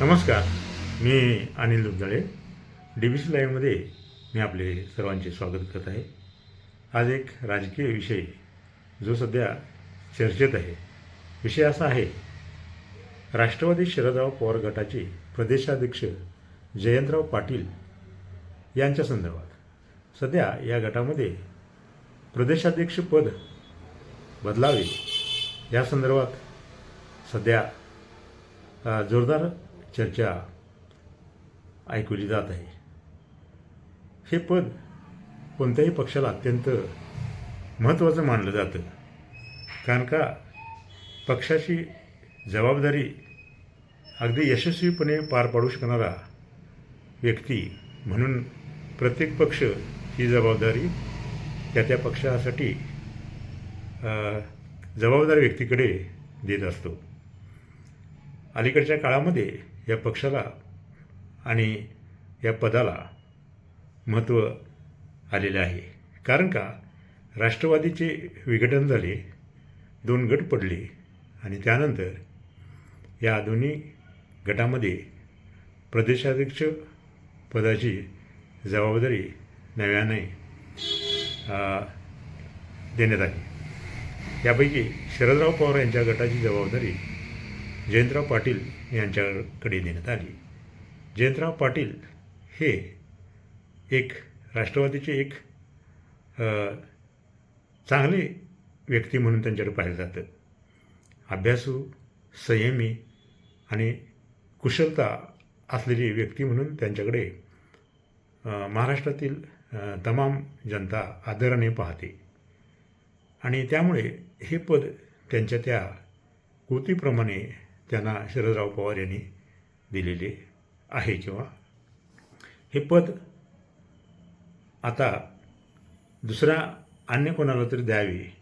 नमस्कार मी Anil Dugjale D B C लाईव्हमध्ये मी आपले सर्वांचे स्वागत करत आहे. आज एक राजकीय विषय जो सध्या चर्चेत आहे. विषय असा आहे राष्ट्रवादी शरदराव पवार गटाचे प्रदेशाध्यक्ष जयंतराव पाटील यांच्या संदर्भात. सध्या या गटामध्ये प्रदेशाध्यक्षपद बदलावे या संदर्भात सध्या जोरदार चर्चा ऐकवली जात आहे. हे पद कोणत्याही पक्षाला अत्यंत महत्त्वाचं मानलं जातं. कारण का? पक्षाची जबाबदारी अगदी यशस्वीपणे पार पाडू शकणारा व्यक्ती म्हणून प्रत्येक पक्ष ही जबाबदारी त्या त्या पक्षासाठी जबाबदार व्यक्तीकडे देत असतो. अलीकडच्या काळामध्ये या पक्षाला आणि या पदाला महत्त्व आलेलं आहे. कारण का? राष्ट्रवादीचे विघटन झाले दोन गट पडले आणि त्यानंतर या दोन्ही गटामध्ये प्रदेशाध्यक्ष पदाची जबाबदारी नव्याने देण्यात आली. यापैकी शरदराव पवार यांच्या गटाची जबाबदारी जयंतराव पाटील यांच्याकडे देण्यात आली. जयंतराव पाटील हे एक राष्ट्रवादीचे एक चांगले व्यक्ती म्हणून त्यांच्याकडे पाहिलं जातं. अभ्यासू संयमी आणि कुशलता असलेली व्यक्ती म्हणून त्यांच्याकडे महाराष्ट्रातील तमाम जनता आदराने पाहते. आणि त्यामुळे हे पद त्यांच्या त्या कृतीप्रमाणे त्यांना शरदराव पवार यांनी दिलेले आहे किंवा हे पद आता दुसरा अन्य कोणाला तरी द्यावे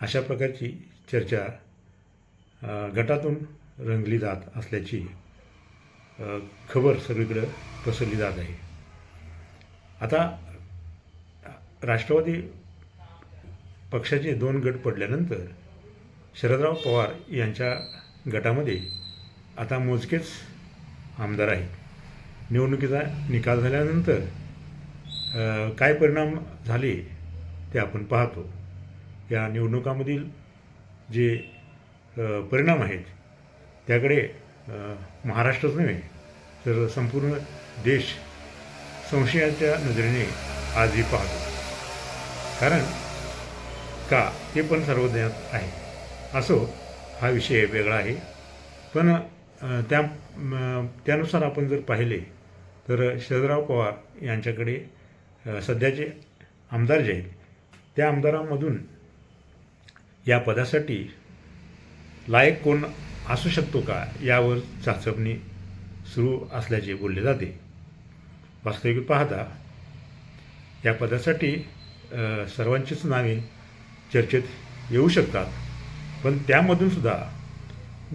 अशा प्रकारची चर्चा गटातून रंगली जात असल्याची खबर सगळीकडं पसरली जात आहे. आता राष्ट्रवादी पक्षाचे दोन गट पडल्यानंतर शरदराव पवार यांच्या गटामध्ये आता मोजकेच आमदार आहेत. निवडणुकीचा निकाल झाल्यानंतर काय परिणाम झाले ते आपण पाहतो. या निवडणुकामधील जे परिणाम आहेत त्याकडे महाराष्ट्रच नव्हे तर संपूर्ण देश संशयाच्या नजरेने आजही पाहतो. कारण का? ते पण सर्वज्ञात आहे. असो हा विषय वेगळा आहे. पण त्या त्यानुसार आपण जर पाहिले तर शरदराव पवार यांच्याकडे सध्याचे आमदार जे आहेत त्या आमदारांमधून या पदासाठी लायक कोण असू शकतो का यावर चाचपणी सुरू असल्याचे बोलले जाते. वास्तविक पाहता या पदासाठी सर्वांचीच नावे चर्चेत येऊ शकतात. पण त्यामधून सुद्धा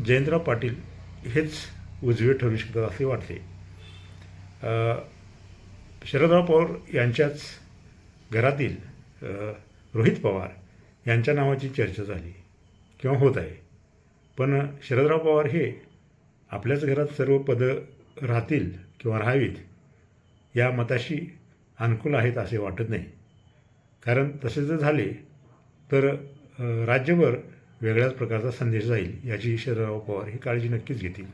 जयंतराव पाटील हेच उजवे ठरू शकतात असे वाटते. शरदराव पवार यांच्याच घरातील रोहित पवार यांच्या नावाची चर्चा झाली किंवा होत आहे. पण शरदराव पवार हे आपल्याच घरात सर्व पदं राहतील किंवा राहावीत या मताशी अनुकूल आहेत असे वाटत नाही. कारण तसे जर झाले तर राज्यभर वेगळ्याच प्रकारचा संदेश जाईल याची शरदराव पवार ही काळजी नक्कीच घेतील.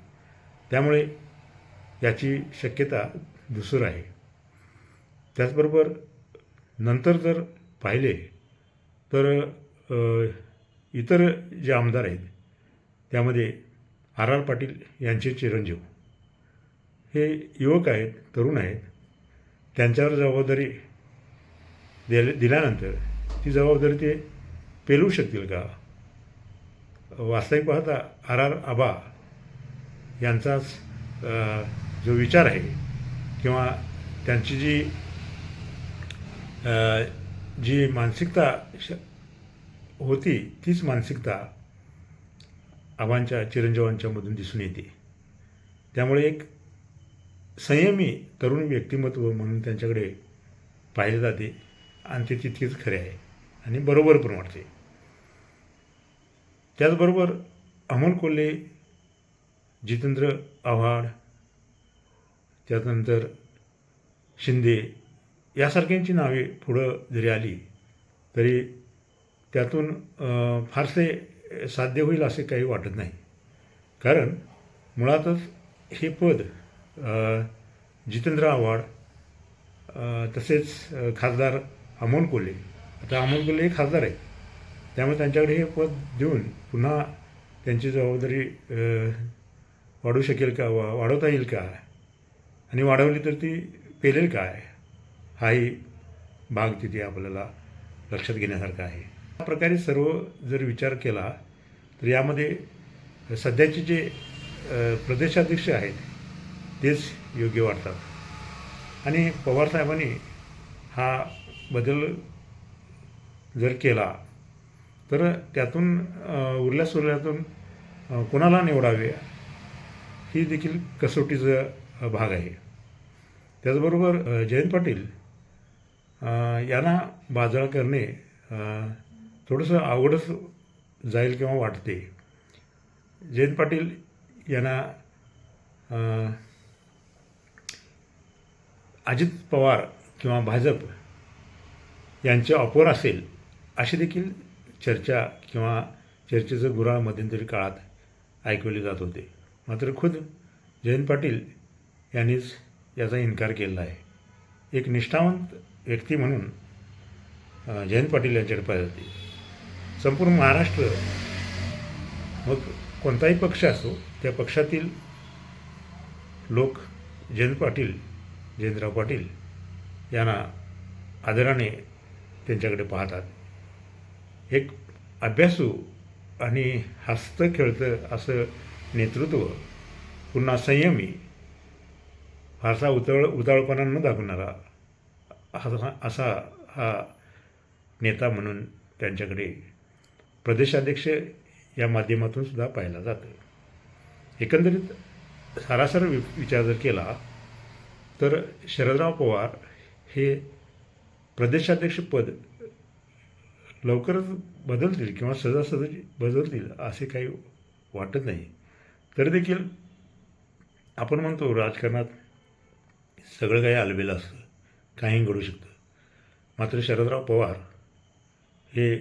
त्यामुळे याची शक्यता दुसर आहे. त्याचबरोबर नंतर जर पाहिले तर इतर जे आमदार आहेत त्यामध्ये आर आर पाटील यांचे चिरंजीव. हे युवक आहेत तरुण आहेत. त्यांच्यावर जबाबदारी दिल्या दिल्यानंतर ती जबाबदारी ते पेलू शकतील का? वास्तविक पाहता आर आर आबा यांचाच जो विचार आहे किंवा त्यांची जी जी मानसिकता श होती तीच मानसिकता आबांच्या चिरंजीवांच्यामधून दिसून येते. त्यामुळे एक संयमी तरुण व्यक्तिमत्व म्हणून त्यांच्याकडे पाहिले जाते आणि ते तितकेच खरे आहे आणि बरोबर पण वाटते. त्याचबरोबर अमोल कोल्हे जितेंद्र आव्हाड त्यानंतर शिंदे यासारख्यांची नावे पुढं जरी आली तरी त्यातून फारसे साध्य होईल असे काही वाटत नाही. कारण मुळातच हे पद जितेंद्र आव्हाड तसेच खासदार अमोल कोल्हे. आता अमोल कोल्हे हे खासदार आहेत. त्यामुळे त्यांच्याकडे हे पद देऊन पुन्हा त्यांची जबाबदारी वाढू शकेल का? वा वाढवता येईल का? आणि वाढवली तर ती पेलेल काय? हाही भाग तिथे आपल्याला लक्षात घेण्यासारखा आहे. या प्रकारे सर्व जर विचार केला तर यामध्ये सध्याचे जे प्रदेशाध्यक्ष आहेत तेच योग्य वाटतात. आणि पवारसाहेबांनी हा बदल जर केला तर त्यातून उरल्या सुरल्यातून कुणाला कोणाला निवडावे ही देखील कसोटीचा भाग आहे. त्याचबरोबर जयंत पाटील यांना बाजाळ करणे थोडंसं अवघडच जाईल किंवा वाटते. जयंत पाटील यांना अजित पवार किंवा भाजप यांचे ऑफर असेल अशी देखील चर्चा किंवा चर्चेचं गुराळ मध्यंतरी काळात ऐकवले जात होते. मात्र खुद जयंत पाटील यांनीच याचा इन्कार केलेला आहे. एक निष्ठावंत व्यक्ती म्हणून जयंत पाटील यांच्याकडे पाहिजे संपूर्ण महाराष्ट्र मग कोणताही पक्ष असो त्या पक्षातील लोक जयंत पाटील जयंतराव पाटील यांना आदराने त्यांच्याकडे पाहतात. एक अभ्यासू आणि हसतं खेळतं असं नेतृत्व पुन्हा संयमी फारसा उतळ उतावळपणा न दाखवणारा असा असा हा नेता म्हणून त्यांच्याकडे प्रदेशाध्यक्ष या माध्यमातून सुद्धा पाहिला जातं. एकंदरीत सरासर वि विचार जर केला तर शरदराव पवार हे प्रदेशाध्यक्षपद लवकरच बदलतील किंवा सहजासहजी बदलतील असे काही वाटत नाही. तरी देखील आपण म्हणतो राजकारणात सगळं काही आलबेलं असतं. काही घडू शकतं. मात्र शरदराव पवार हे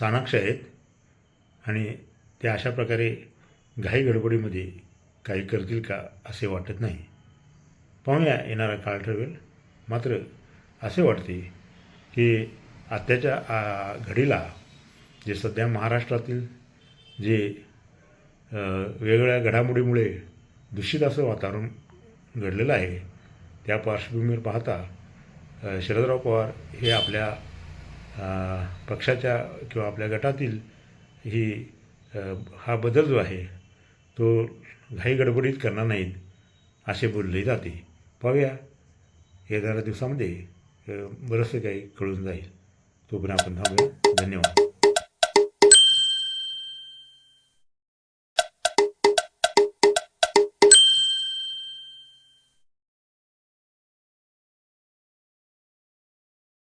चाणाक्ष आहेत आणि ते अशा प्रकारे घाई गडबडीमध्ये काही करतील का असे वाटत नाही. पाहूया येणारा काळ ठरवेल. मात्र असे वाटते की आत्ताच्या घडीला जे सध्या महाराष्ट्रातील जे वेगवेगळ्या घडामोडीमुळे दूषित असं वातावरण घडलेलं आहे त्या पार्श्वभूमीवर पाहता शरदराव पवार हे आपल्या पक्षाच्या किंवा आपल्या गटातील ही हा बदल जो आहे तो घाई गडबडीत करणार नाहीत असे बोलले जाते. पाहूया येणाऱ्या दिवसामध्ये बरंचसं काही कळून जाईल. तोपर्यंत आपण थांबूया. धन्यवाद.